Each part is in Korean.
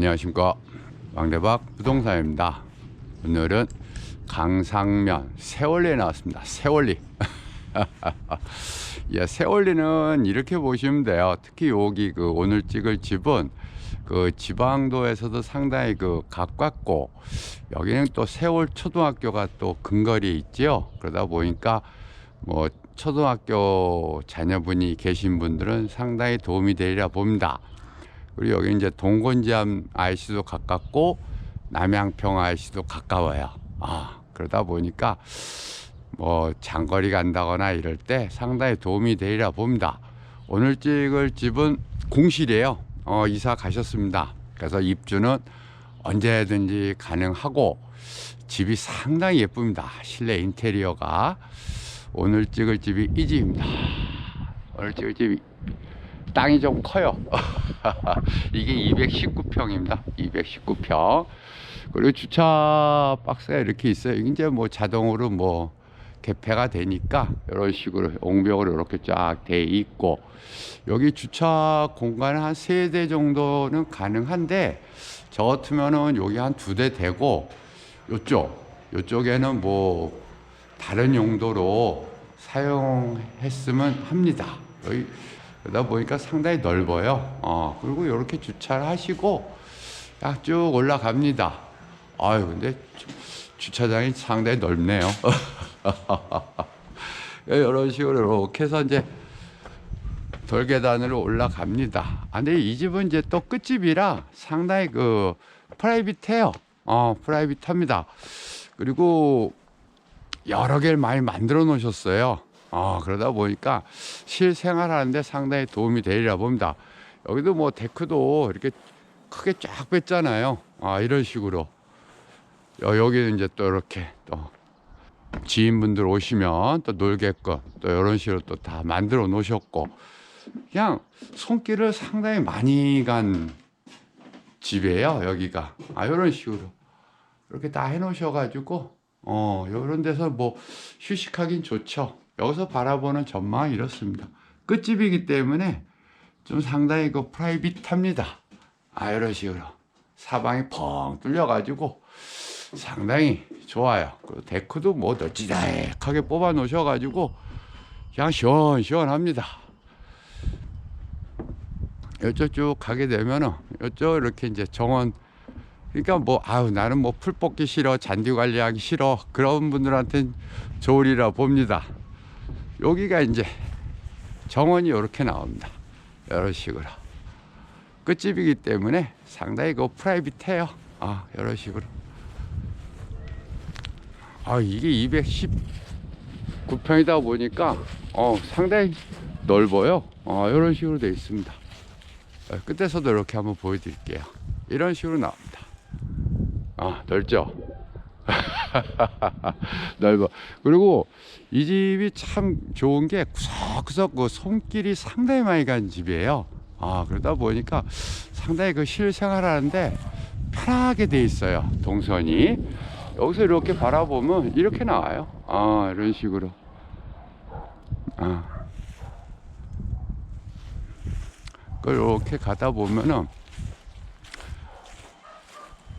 안녕하십니까. 왕대박 부동산입니다. 오늘은 강상면 세월리에 나왔습니다. 세월리. 예, 세월리는 이렇게 보시면 돼요. 특히 여기 그 오늘 찍을 집은 그 지방도에서도 상당히 그 가깝고 여기는 또 세월 초등학교가 또 근거리 있지요. 그러다 보니까 뭐 초등학교 자녀분이 계신 분들은 상당히 도움이 되리라 봅니다. 그리고 여기 이제 동곤지암 IC도 가깝고 남양평 IC도 가까워요. 아, 그러다 보니까 뭐 장거리 간다거나 이럴 때 상당히 도움이 되리라 봅니다. 오늘 찍을 집은 공실이에요. 어, 이사 가셨습니다. 그래서 입주는 언제든지 가능하고 집이 상당히 예쁩니다. 실내 인테리어가 오늘 찍을 집이 이 집입니다. 오늘 찍을 집이 땅이 좀 커요. 이게 219평입니다. 219평. 그리고 주차 박스가 이렇게 있어요. 이제 뭐 자동으로 뭐 개폐가 되니까 이런 식으로 옹벽으로 이렇게 쫙 돼 있고 여기 주차 공간 한 세 대 정도는 가능한데 저 같으면은 여기 한 두 대 되고 요쪽 요쪽에는 뭐 다른 용도로 사용했으면 합니다. 여기 그러다 보니까 상당히 넓어요. 어, 그리고 이렇게 주차를 하시고 딱쭉 올라갑니다. 아유, 근데 주- 주차장이 상당히 넓네요. 이런 식으로 이렇게 해서 이제 돌계단으로 올라갑니다. 아, 근데 이 집은 이제 또 끝집이라 상당히 그 프라이빗해요. 어, 프라이빗합니다. 그리고 여러 개를 많이 만들어 놓으셨어요. 아, 그러다 보니까 실생활하는데 상당히 도움이 되리라 봅니다. 여기도 뭐 데크도 이렇게 크게 쫙 뺐잖아요. 아, 이런 식으로. 여, 여기는 이제 또 이렇게 또 지인분들 오시면 또 놀게끔 또 이런 식으로 또 다 만들어 놓으셨고 그냥 손길을 상당히 많이 간 집이에요, 여기가. 아, 이런 식으로. 이렇게 다 해놓으셔가지고 어 이런 데서 뭐 휴식하긴 좋죠. 여기서 바라보는 전망은 이렇습니다. 끝집이기 때문에 좀 상당히 그 프라이빗합니다. 아 이런 식으로 사방이 펑 뚫려가지고 상당히 좋아요. 그리고 데크도 뭐 널찍하게 뽑아 놓으셔가지고 그냥 시원시원합니다. 이쪽 쭉 가게 되면은 이쪽 이렇게 이제 정원 그러니까 뭐 아유 나는 뭐 풀 뽑기 싫어 잔디 관리하기 싫어 그런 분들한테는 좋으리라 봅니다. 여기가 이제 정원이 이렇게 나옵니다. 이런 식으로 끝집이기 때문에 상당히 그 프라이빗해요. 아 이런 식으로 아 이게 219평이다 보니까 어 상당히 넓어요. 아 이런 식으로 되어 있습니다. 어, 끝에서도 이렇게 한번 보여드릴게요. 이런 식으로 나옵니다. 아, 넓죠? 넓어. 그리고 이 집이 참 좋은 게 구석구석 그 손길이 상당히 많이 간 집이에요. 아, 그러다 보니까 상당히 그 실생활 하는데 편하게 돼 있어요. 동선이. 여기서 이렇게 바라보면 이렇게 나와요. 아, 이런 식으로. 아. 그 이렇게 가다 보면은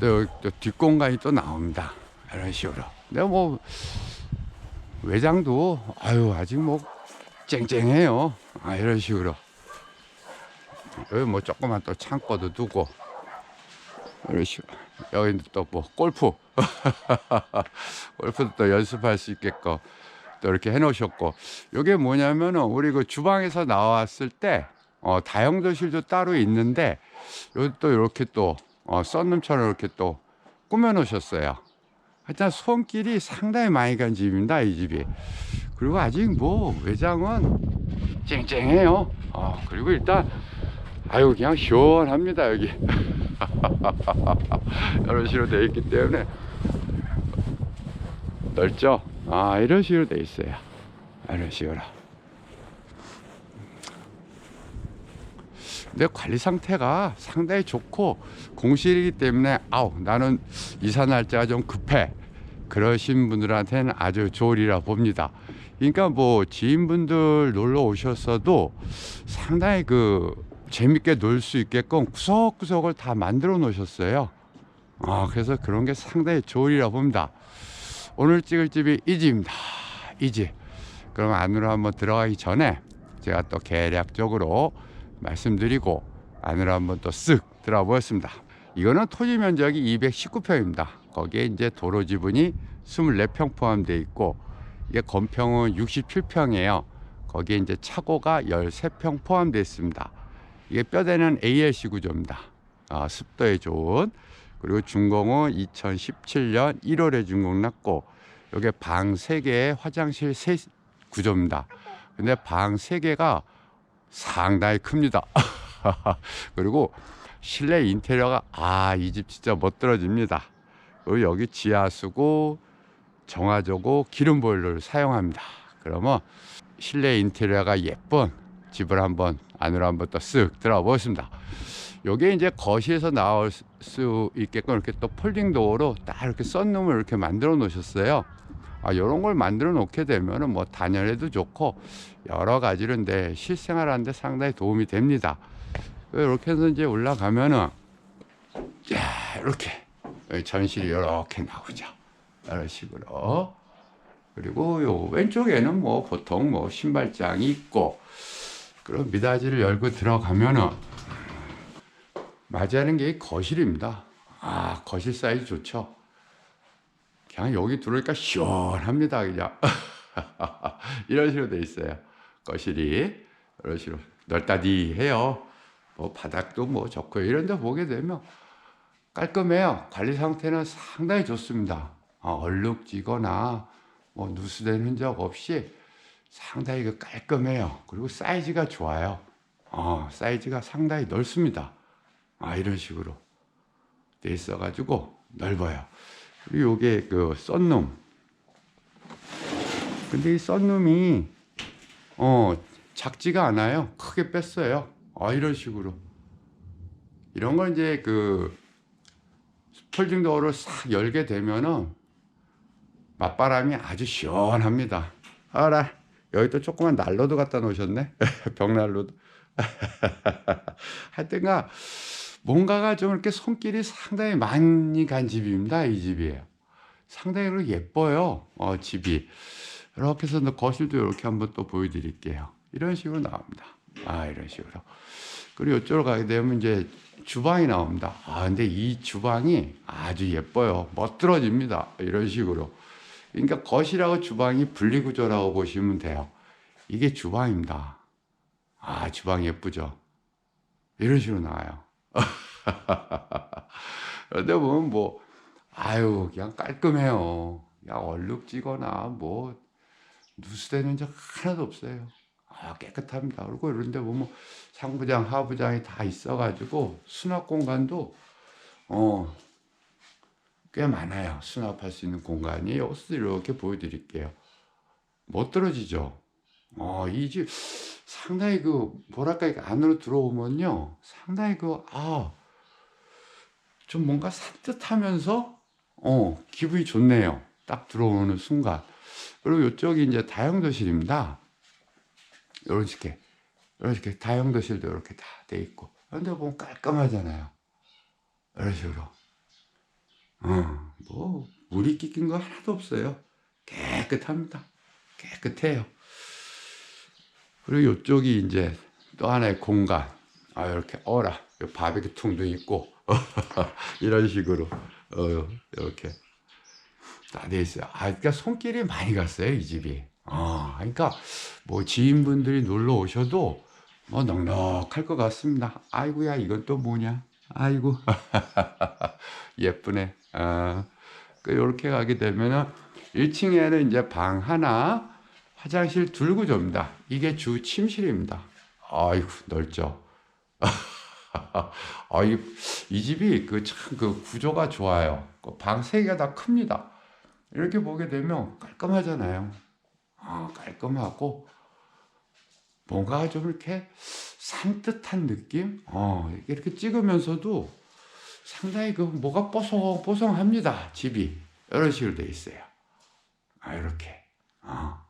또, 또 뒷공간이 또 나옵니다. 이런 식으로. 근데 뭐 외장도 아유 아직 뭐 쨍쨍해요. 아 이런 식으로. 여기 뭐 조그만 또 창고도 두고 이런 식으로. 여기 또뭐 골프 골프도 또 연습할 수 있게끔 또 이렇게 해놓으셨고 이게 뭐냐면은 우리 그 주방에서 나왔을 때 어, 다용도실도 따로 있는데 여기 또 이렇게 또 어, 썬룸처럼 이렇게 또 꾸며 놓으셨어요. 하여튼 손길이 상당히 많이 간 집입니다, 이 집이. 그리고 아직 뭐 외장은 쨍쨍해요. 어, 그리고 일단 아유 그냥 시원합니다 여기. 이런 식으로 되어 있기 때문에 넓죠. 아 이런 식으로 되어 있어요. 이런 식으로. 근데 관리 상태가 상당히 좋고 공실이기 때문에 아우 나는 이사 날짜가 좀 급해 그러신 분들한테는 아주 좋으리라 봅니다. 그러니까 뭐 지인분들 놀러 오셨어도 상당히 그 재밌게 놀 수 있게끔 구석구석을 다 만들어 놓으셨어요. 아, 그래서 그런 게 상당히 좋으리라 봅니다. 오늘 찍을 집이 이 집입니다. 이 집. 그럼 안으로 한번 들어가기 전에 제가 또 계략적으로 말씀드리고 안으로 한번 또 쓱 들어가 보겠습니다. 이거는 토지 면적이 219평입니다. 거기에 이제 도로 지분이 24평 포함되어 있고 이게 건평은 67평이에요. 거기에 이제 차고가 13평 포함되어 있습니다. 이게 뼈대는 ALC 구조입니다. 아, 습도에 좋은 그리고 준공은 2017년 1월에 준공 났고 여기 방 3개에 화장실 3 구조입니다. 근데 방 3개가 상당히 큽니다. 그리고 실내 인테리어가 아 이 집 진짜 멋들어집니다. 그리고 여기 지하수고 정화조고 기름 보일러를 사용합니다. 그러면 실내 인테리어가 예쁜 집을 한번 안으로 한번 또 쓱 들어가 보겠습니다. 요게 이제 거실에서 나올 수 있게끔 이렇게 또 폴딩 도어로 딱 이렇게 썬룸을 이렇게 만들어 놓으셨어요. 아, 요런 걸 만들어 놓게 되면은 뭐 단열에도 좋고 여러 가지로인데 실생활하는데 상당히 도움이 됩니다. 이렇게 해서 이제 올라가면은 야, 이렇게 전실이 이렇게 나오죠. 이런 식으로. 그리고 요 왼쪽에는 뭐 보통 뭐 신발장이 있고 그럼 미닫이를 열고 들어가면은 맞이하는 게이 거실입니다. 아 거실 사이즈 좋죠. 그냥 여기 들어오니까 시원합니다 그냥 이런 식으로 돼 있어요. 거실이 이런 식으로 넓다디 해요. 뭐 바닥도 뭐 좋고 이런 데 보게 되면 깔끔해요. 관리 상태는 상당히 좋습니다. 아, 얼룩지거나 뭐 누수된 흔적 없이 상당히 그 깔끔해요. 그리고 사이즈가 좋아요. 어, 사이즈가 상당히 넓습니다. 아, 이런 식으로 돼 있어가지고 넓어요. 그리고 요게 그 썬룸. 근데 이 썬룸이 어, 작지가 않아요. 크게 뺐어요. 아, 이런 식으로. 이런 걸 이제 그 폴딩 도어를 싹 열게 되면은 맞바람이 아주 시원합니다. 알아. 여기 또 조그만 난로도 갖다 놓으셨네. 벽난로도. 하여튼가 뭔가가 좀 이렇게 손길이 상당히 많이 간 집입니다. 이 집이에요. 상당히 예뻐요. 어, 집이. 이렇게 해서 거실도 이렇게 한번 또 보여드릴게요. 이런 식으로 나옵니다. 아, 이런 식으로. 그리고 이쪽으로 가게 되면 이제 주방이 나옵니다. 아, 근데 이 주방이 아주 예뻐요. 멋들어집니다. 이런 식으로. 그러니까 거실하고 주방이 분리구조라고 보시면 돼요. 이게 주방입니다. 아, 주방 예쁘죠? 이런 식으로 나와요. 그런데 보면 뭐, 아유, 그냥 깔끔해요. 그냥 얼룩지거나 뭐, 누수되는 적 하나도 없어요. 아, 깨끗합니다. 그리고 이런데 보면 상부장, 하부장이 다 있어가지고 수납 공간도, 어, 꽤 많아요. 수납할 수 있는 공간이 여기서 이렇게 보여드릴게요. 못 떨어지죠. 어, 이 집 상당히 그 뭐랄까 안으로 들어오면요, 상당히 그 아, 좀 뭔가 산뜻하면서 어 기분이 좋네요. 딱 들어오는 순간. 그리고 이쪽이 이제 다용도실입니다. 이렇게 이렇게 다용도실도 이렇게 다 돼 있고. 그런데 보면 깔끔하잖아요. 이런 식으로. 어, 뭐 물이 끼낀 거 하나도 없어요. 깨끗합니다. 깨끗해요. 그리고 이쪽이 이제 또 하나의 공간. 아 이렇게 어라 바베큐 통도 있고 이런 식으로 어, 이렇게 다 돼 있어요. 아 그러니까 손길이 많이 갔어요 이 집이. 아 그러니까 뭐 지인분들이 놀러 오셔도 뭐 넉넉할 것 같습니다. 아이고야 이건 또 뭐냐? 아이고 예쁘네. 아, 그 이렇게 가게 되면은 1층에는 이제 방 하나, 화장실 둘 구조입니다. 이게 주 침실입니다. 아이고 넓죠. 아, 이, 이 집이 그 참그 구조가 좋아요. 그방세 개가 다 큽니다. 이렇게 보게 되면 깔끔하잖아요. 아, 깔끔하고 뭔가 좀 이렇게 산뜻한 느낌? 어, 이렇게 찍으면서도 상당히 그 뭐가 뽀송 뽀송합니다. 집이 이런 식으로 돼 있어요. 아, 이렇게. 어.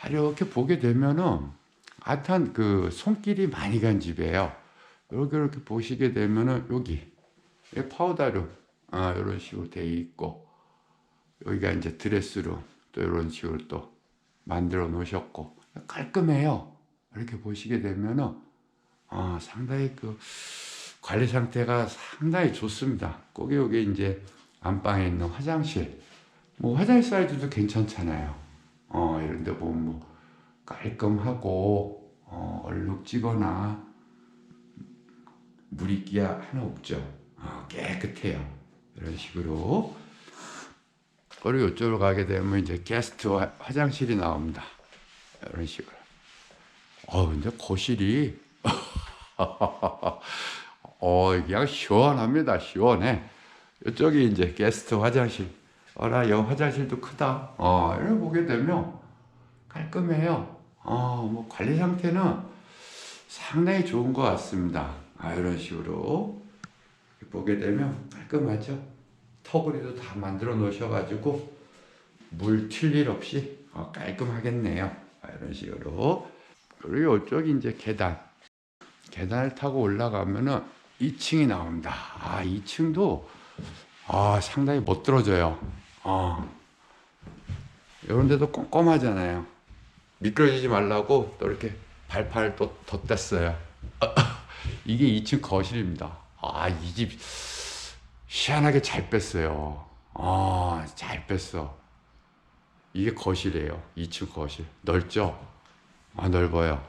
아, 이렇게 보게 되면은 하여튼 그 손길이 많이 간 집이에요. 이렇게 이렇게 보시게 되면은 여기 이 파우더룸 아 이런 식으로 돼 있고 여기가 이제 드레스룸 또 이런 식으로 또 만들어 놓으셨고 깔끔해요. 이렇게 보시게 되면은 아 상당히 그 관리 상태가 상당히 좋습니다. 거기 여기 이제 안방에 있는 화장실 뭐 화장실 사이즈도 괜찮잖아요. 어 이런 데 보면 뭐 깔끔하고 어, 얼룩지거나 물이기야 하나 없죠. 어, 깨끗해요. 이런 식으로. 그리고 이쪽으로 가게 되면 이제 게스트 화, 화장실이 나옵니다. 이런 식으로. 어, 근데 거실이 어, 그냥 시원합니다. 시원해. 이쪽이 이제 게스트 화장실. 어라, 여 화장실도 크다. 어, 이걸 보게 되면 깔끔해요. 어, 뭐 관리 상태는 상당히 좋은 것 같습니다. 아, 이런 식으로 보게 되면 깔끔하죠. 터그리도 다 만들어 놓으셔가지고 물 튈 일 없이 어, 깔끔하겠네요. 아, 이런 식으로 그리고 이쪽이 이제 계단. 계단을 타고 올라가면은 2층이 나옵니다. 아, 2층도 아, 상당히 못 들어져요. 어. 이런 데도 꼼꼼하잖아요. 미끄러지지 말라고 또 이렇게 발판을 또 덧댔어요. 이게 2층 거실입니다. 아, 이 집 희한하게 잘 뺐어요. 아, 잘 뺐어. 이게 거실이에요. 2층 거실. 넓죠? 아, 넓어요.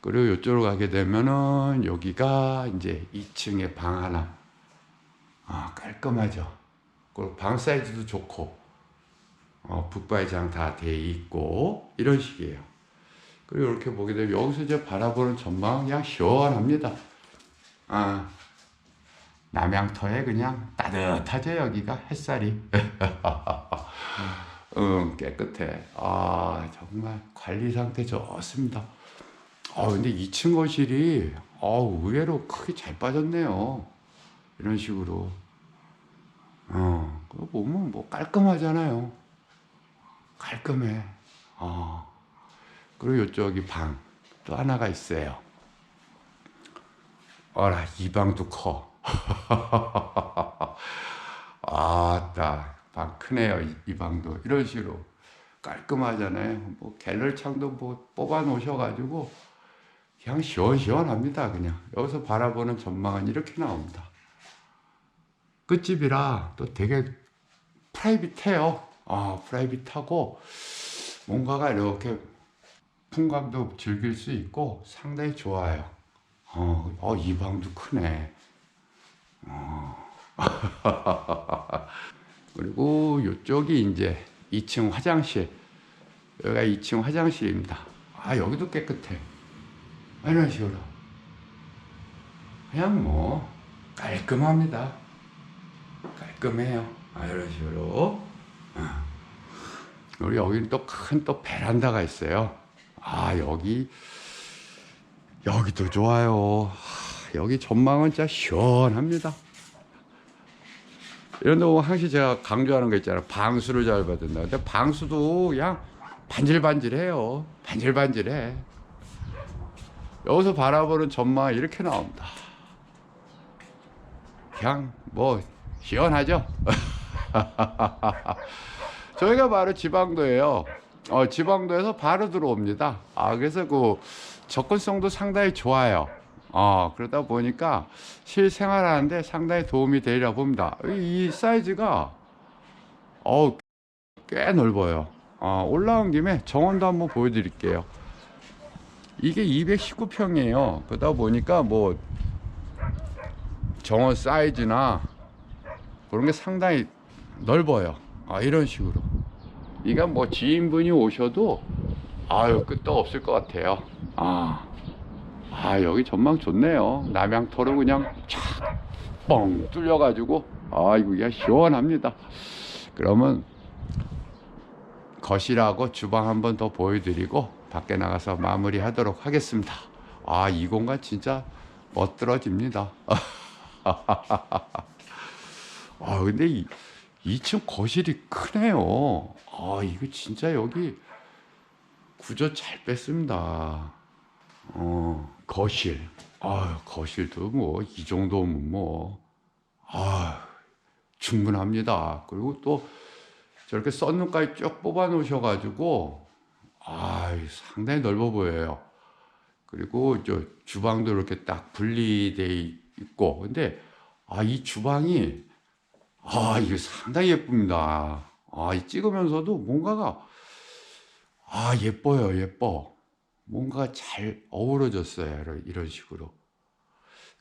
그리고 이쪽으로 가게 되면은 여기가 이제 2층에 방 하나. 아, 깔끔하죠. 그리고 방 사이즈도 좋고, 어, 북바이장 다 돼 있고, 이런 식이에요. 그리고 이렇게 보게 되면 여기서 이제 바라보는 전망 그냥 시원합니다. 아, 남양터에 그냥 따뜻하죠, 여기가 햇살이. 응, 깨끗해. 아, 정말 관리 상태 좋습니다. 아, 근데 2층 거실이, 아, 의외로 크게 잘 빠졌네요. 이런 식으로. 어, 그거 보면 뭐 깔끔하잖아요. 깔끔해. 어. 그리고 이쪽이 방 또 하나가 있어요. 어라, 이 방도 커. 아따, 방 크네요, 이, 이 방도. 이런 식으로 깔끔하잖아요. 뭐 갤러리 창도 뭐 뽑아 놓으셔가지고 그냥 시원시원합니다, 그냥. 여기서 바라보는 전망은 이렇게 나옵니다. 끝집이라 또 되게 프라이빗해요. 아, 프라이빗하고 뭔가가 이렇게 풍감도 즐길 수 있고 상당히 좋아요. 어, 어, 이 방도 크네. 어. 그리고 이쪽이 이제 2층 화장실. 여기가 2층 화장실입니다. 아, 여기도 깨끗해. 이런 식으로. 그냥 뭐, 깔끔합니다. 깔끔해요. 아, 이런 식으로. 어. 우리 여기는 또큰또 베란다가 있어요. 아, 여기, 여기도 좋아요. 하, 여기 전망은 진짜 시원합니다. 이런 데 항상 제가 강조하는 거 있잖아요. 방수를 잘 받는다. 근데 방수도 그냥 반질반질해요. 반질반질해. 여기서 바라보는 전망이 이렇게 나옵니다. 그냥 뭐 시원하죠? 저희가 바로 지방도예요. 어, 지방도에서 바로 들어옵니다. 아, 그래서 그 접근성도 상당히 좋아요. 어, 그러다 보니까 실생활하는데 상당히 도움이 되리라 봅니다. 이, 이 사이즈가, 어, 꽤 넓어요. 어, 올라온 김에 정원도 한번 보여드릴게요. 이게 219평이에요. 그러다 보니까 뭐, 정원 사이즈나 그런 게 상당히 넓어요. 아, 이런 식으로. 이가 뭐 지인분이 오셔도 아유 끝도 없을 것 같아요. 아, 아 여기 전망 좋네요. 남양터로 그냥 촥뻥 뚫려가지고 아 이거 그냥 시원합니다. 그러면 거실하고 주방 한 번 더 보여드리고 밖에 나가서 마무리하도록 하겠습니다. 아 이 공간 진짜 멋들어집니다. 아 근데 이 2층 거실이 크네요. 아, 이거 진짜 여기 구조 잘 뺐습니다. 어, 거실. 아, 거실도 뭐 이 정도면 뭐 아, 충분합니다. 그리고 또 저렇게 썬룸까지 쭉 뽑아 놓으셔 가지고 아, 상당히 넓어 보여요. 그리고 저 주방도 이렇게 딱 분리돼 있고 근데 아, 이 주방이 아, 이거 상당히 예쁩니다. 아, 이 찍으면서도 뭔가가 아, 예뻐요. 예뻐. 뭔가 잘 어우러졌어요. 이런- 식으로.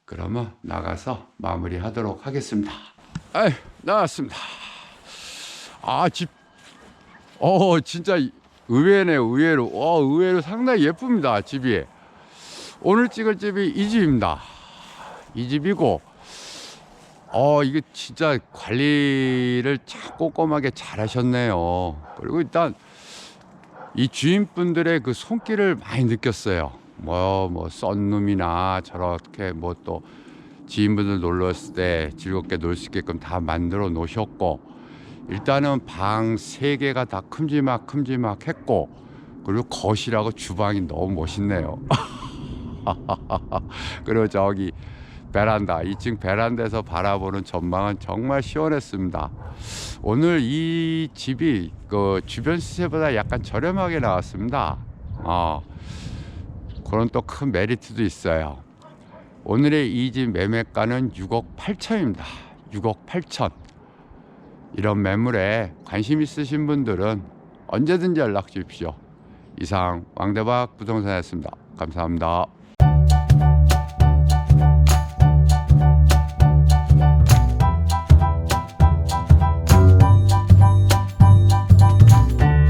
그러면 나가서 마무리 하도록 하겠습니다. 아, 나왔습니다. 아, 집. 어, 진짜 의외네요. 의외로. 어, 의외로 상당히 예쁩니다. 집이. 오늘 찍을 집이 이 집입니다. 이 집이고 어, 이게 진짜 관리를 참 꼼꼼하게 잘 하셨네요. 그리고 일단 이 주인분들의 그 손길을 많이 느꼈어요. 뭐, 뭐, 썬룸이나 저렇게 뭐 또 지인분들 놀러 왔을 때 즐겁게 놀 수 있게끔 다 만들어 놓으셨고, 일단은 방 세 개가 다 큼지막 큼지막 했고, 그리고 거실하고 주방이 너무 멋있네요. 그리고 저기 베란다, 2층 베란다에서 바라보는 전망은 정말 시원했습니다. 오늘 이 집이 그 주변 시세보다 약간 저렴하게 나왔습니다. 어, 그런 또 큰 메리트도 있어요. 오늘의 이 집 매매가는 6억 8천입니다. 6억 8천. 이런 매물에 관심 있으신 분들은 언제든지 연락 주십시오. 이상 왕대박 부동산이었습니다. 감사합니다.